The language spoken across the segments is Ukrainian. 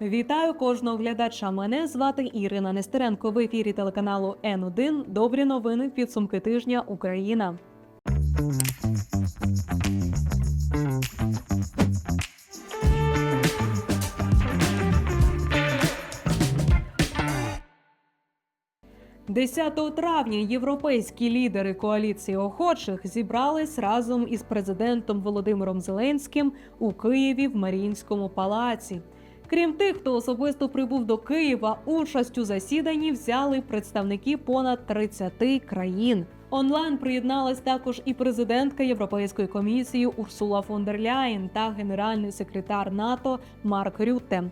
Вітаю кожного глядача. Мене звати Ірина Нестеренко. В ефірі телеканалу Н1. Добрі новини. Підсумки тижня Україна. «10 травня європейські лідери коаліції охочих зібрались разом із президентом Володимиром Зеленським у Києві в Маріїнському палаці. Крім тих, хто особисто прибув до Києва, участь у засіданні взяли представники понад 30 країн. Онлайн приєдналась також і президентка Європейської комісії Урсула фон дер Ляєн та генеральний секретар НАТО Марк Рютте.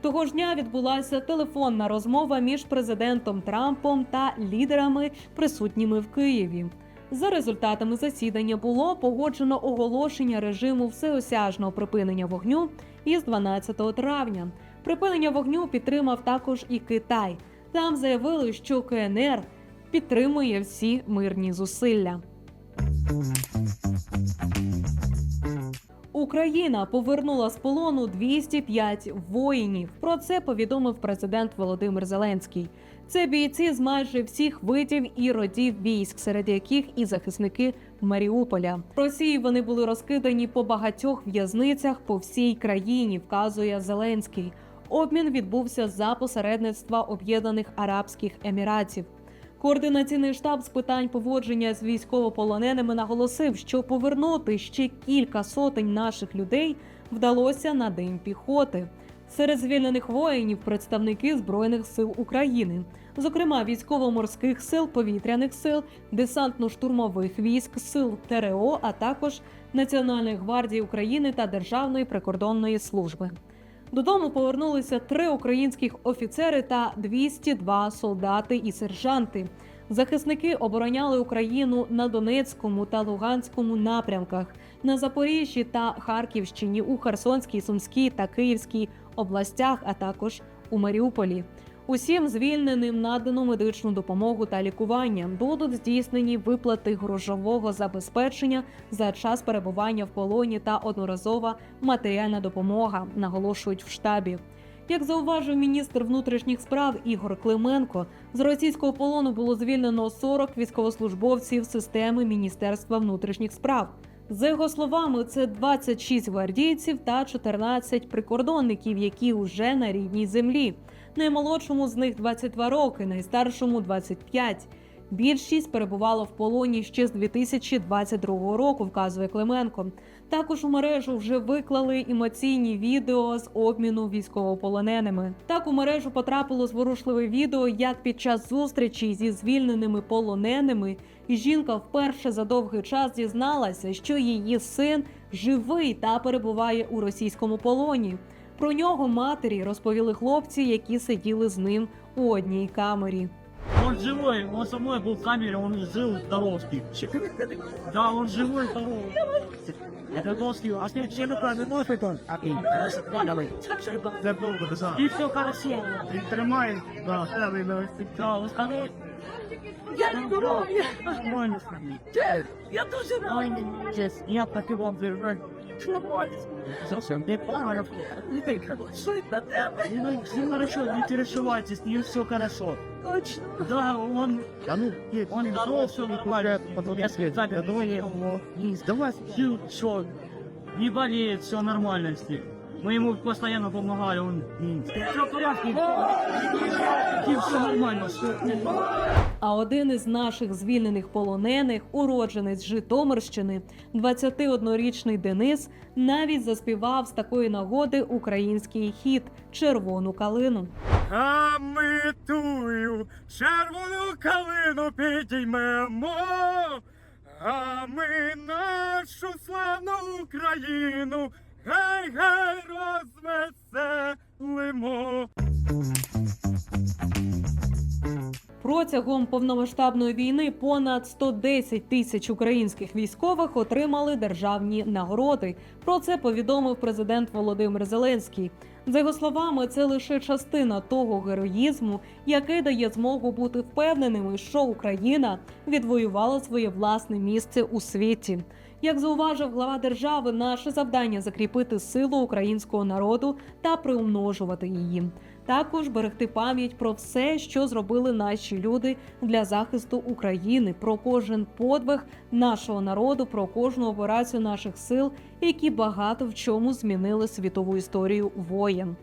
Того ж дня відбулася телефонна розмова між президентом Трампом та лідерами, присутніми в Києві. За результатами засідання було погоджено оголошення режиму всеосяжного припинення вогню із 12 травня. Припинення вогню підтримав також і Китай. Там заявили, що КНР підтримує всі мирні зусилля. Україна повернула з полону 205 воїнів. Про це повідомив президент Володимир Зеленський. Це бійці з майже всіх видів і родів військ, серед яких і захисники Маріуполя. В Росії вони були розкидані по багатьох в'язницях по всій країні, вказує Зеленський. Обмін відбувся за посередництва Об'єднаних Арабських Еміратів. Координаційний штаб з питань поводження з військовополоненими наголосив, що повернути ще кілька сотень наших людей вдалося на день піхоти. Серед звільнених воїнів представники збройних сил України, зокрема військово-морських сил, повітряних сил, десантно-штурмових військ, сил ТРО, а також Національної гвардії України та Державної прикордонної служби. Додому повернулися три українських офіцери та 202 солдати і сержанти. Захисники обороняли Україну на Донецькому та Луганському напрямках, на Запоріжжі та Харківщині, у Херсонській, Сумській та Київській областях, а також у Маріуполі. Усім звільненим надано медичну допомогу та лікування. Будуть здійснені виплати грошового забезпечення за час перебування в полоні та одноразова матеріальна допомога, наголошують в штабі. Як зауважив міністр внутрішніх справ Ігор Клименко, з російського полону було звільнено 40 військовослужбовців системи Міністерства внутрішніх справ. За його словами, це 26 гвардійців та 14 прикордонників, які вже на рідній землі. Наймолодшому з них 22 роки, найстаршому 25. Більшість перебувала в полоні ще з 2022 року, вказує Клименко. Також у мережу вже виклали емоційні відео з обміну військовополоненими. Так у мережу потрапило зворушливе відео, як під час зустрічі зі звільненими полоненими жінка вперше за довгий час дізналася, що її син живий та перебуває у російському полоні. Про нього матері розповіли хлопці, які сиділи з ним у одній камері. Он живой, он со мной был в камере, он жил здоровский. Да, он живой, здоровый. Это Долский, а с ним все руками носит он. И все хорошо. И тримает, да. Да, он сказал, я не здоровый. Нормально с нами. Я тоже нормально. Я так и вам держу. Совсем не пара. Что это? Ну, все хорошо, не переживайте, с ним все хорошо. Точно. Да, он... Да ну, он здоров, все нормально. Если здоровье его, давай, все, все, не болеет, все нормально с ним. Мы ему постоянно помогали, он... Все в порядке. И все нормально. А один із наших звільнених полонених, уродженець Житомирщини, 21-річний Денис, навіть заспівав з такої нагоди український хіт Червону калину. А ми тую червону калину підіймемо, а ми нашу славну Україну гей гей розвеселимо. Протягом повномасштабної війни понад 110 тисяч українських військових отримали державні нагороди. Про це повідомив президент Володимир Зеленський. За його словами, це лише частина того героїзму, який дає змогу бути впевненими, що Україна відвоювала своє власне місце у світі. Як зауважив глава держави, наше завдання закріпити силу українського народу та приумножувати її. Також берегти пам'ять про все, що зробили наші люди для захисту України, про кожен подвиг нашого народу, про кожну операцію наших сил, які багато в чому змінили світову історію воєн.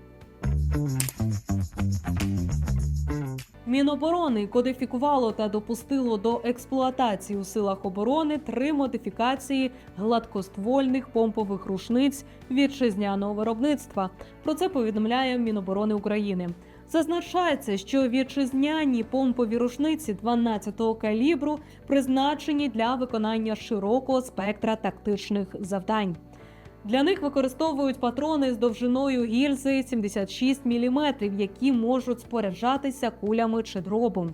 Міноборони кодифікувало та допустило до експлуатації у силах оборони три модифікації гладкоствольних помпових рушниць вітчизняного виробництва. Про це повідомляє Міноборони України. Зазначається, що вітчизняні помпові рушниці 12-го калібру призначені для виконання широкого спектра тактичних завдань. Для них використовують патрони з довжиною гільзи 76 мм, які можуть споряджатися кулями чи дробом.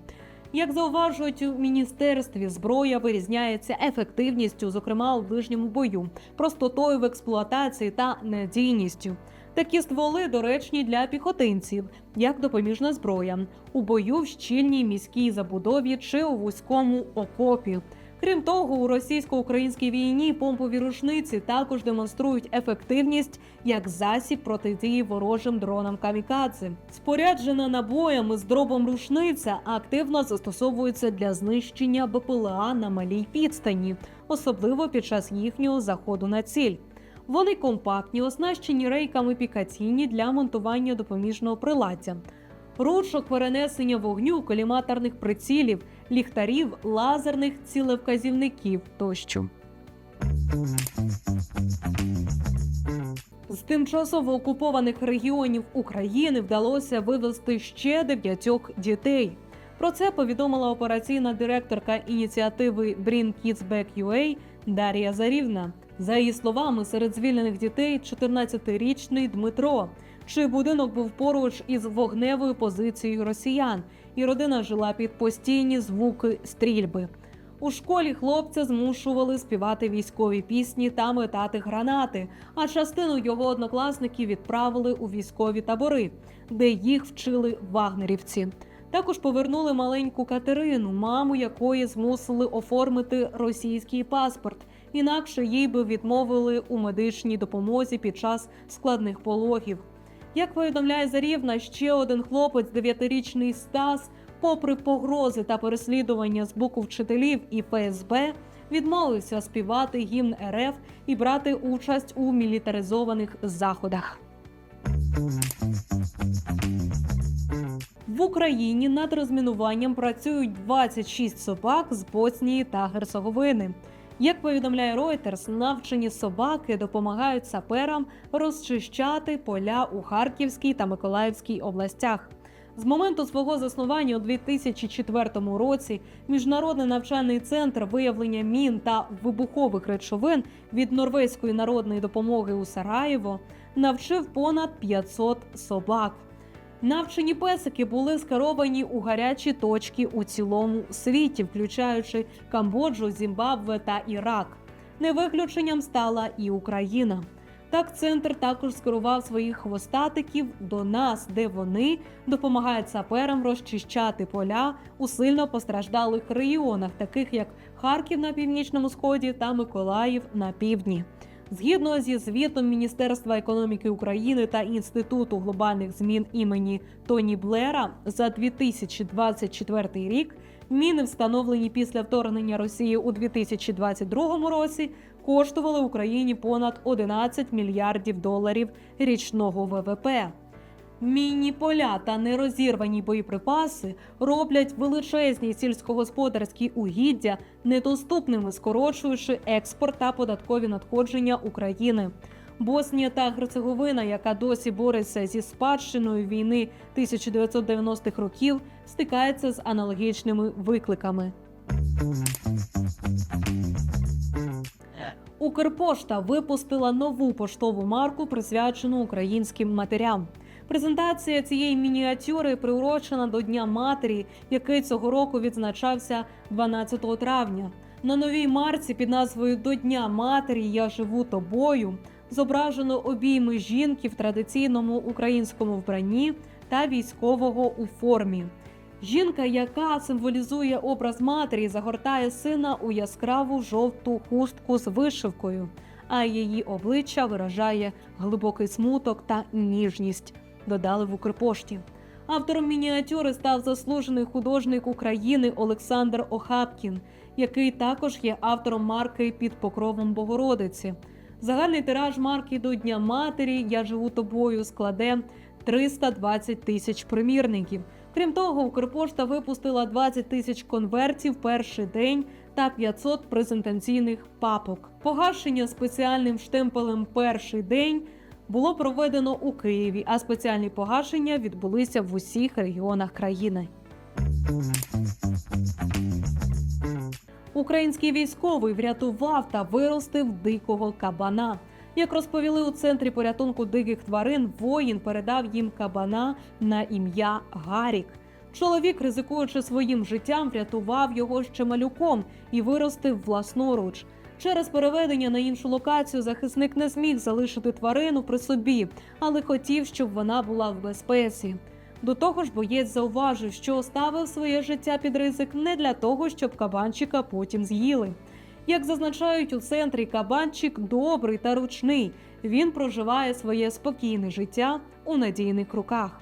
Як зауважують у міністерстві, зброя вирізняється ефективністю, зокрема у ближньому бою, простотою в експлуатації та надійністю. Такі стволи доречні для піхотинців, як допоміжна зброя, у бою в щільній міській забудові чи у вузькому окопі. Крім того, у російсько-українській війні помпові рушниці також демонструють ефективність як засіб протидії ворожим дронам камікадзе. Споряджена набоями з дробом рушниця активно застосовується для знищення БПЛА на малій підстані, особливо під час їхнього заходу на ціль. Вони компактні, оснащені рейками пікаційні для монтування допоміжного приладдя. Ручок перенесення вогню, коліматорних прицілів, ліхтарів, лазерних цілевказівників тощо. З тимчасово окупованих регіонів України вдалося вивезти ще дев'ятьох дітей. Про це повідомила операційна директорка ініціативи Bring Kids Back UA Дар'я Зарівна. За її словами, серед звільнених дітей 14-річний Дмитро, чий будинок був поруч із вогневою позицією росіян, і родина жила під постійні звуки стрільби. У школі хлопця змушували співати військові пісні та метати гранати, а частину його однокласників відправили у військові табори, де їх вчили вагнерівці. Також повернули маленьку Катерину, маму якої змусили оформити російський паспорт. Інакше їй би відмовили у медичній допомозі під час складних пологів. Як повідомляє Зарівна, ще один хлопець, дев'ятирічний Стас, попри погрози та переслідування з боку вчителів і ФСБ, відмовився співати гімн РФ і брати участь у мілітаризованих заходах. В Україні над розмінуванням працюють 26 собак з Боснії та Герцеговини. Як повідомляє Reuters, навчені собаки допомагають саперам розчищати поля у Харківській та Миколаївській областях. З моменту свого заснування у 2004 році міжнародний навчальний центр виявлення мін та вибухових речовин від Норвезької народної допомоги у Сараєво навчив понад 500 собак. Навчені песики були скеровані у гарячі точки у цілому світі, включаючи Камбоджу, Зімбабве та Ірак. Не виключенням стала і Україна. Так, центр також скерував своїх хвостатиків до нас, де вони допомагають саперам розчищати поля у сильно постраждалих регіонах, таких як Харків на північному сході та Миколаїв на півдні. Згідно зі звітом Міністерства економіки України та Інституту глобальних змін імені Тоні Блера за 2024 рік міни, встановлені після вторгнення Росії у 2022 році, коштували Україні понад 11 мільярдів доларів річного ВВП. Мінні поля та нерозірвані боєприпаси роблять величезні сільськогосподарські угіддя недоступними, скорочуючи експорт та податкові надходження України. Боснія та Герцеговина, яка досі бореться зі спадщиною війни 1990-х років, стикається з аналогічними викликами. Укрпошта випустила нову поштову марку, присвячену українським матерям. Презентація цієї мініатюри приурочена до Дня матері, який цього року відзначався 12 травня. На новій марці під назвою До Дня матері я живу тобою зображено обійми жінки в традиційному українському вбранні та військового у формі. Жінка, яка символізує образ матері, загортає сина у яскраву жовту хустку з вишивкою, а її обличчя виражає глибокий смуток та ніжність. Додали в Укрпошті. Автором мініатюри став заслужений художник України Олександр Охапкін, який також є автором марки під покровом Богородиці. Загальний тираж марки до Дня Матері Я живу тобою складе 320 тисяч примірників. Крім того, Укрпошта випустила 20 тисяч конвертів перший день та 500 презентаційних папок. Погашення спеціальним штемпелем перший день було проведено у Києві, а спеціальні погашення відбулися в усіх регіонах країни. Український військовий врятував та виростив дикого кабана. Як розповіли у центрі порятунку диких тварин, воїн передав їм кабана на ім'я Гарік. Чоловік, ризикуючи своїм життям, врятував його ще малюком і виростив власноруч. Через переведення на іншу локацію захисник не зміг залишити тварину при собі, але хотів, щоб вона була в безпеці. До того ж, боєць зауважив, що ставив своє життя під ризик не для того, щоб кабанчика потім з'їли. Як зазначають у центрі, кабанчик добрий та ручний. Він проживає своє спокійне життя у надійних руках.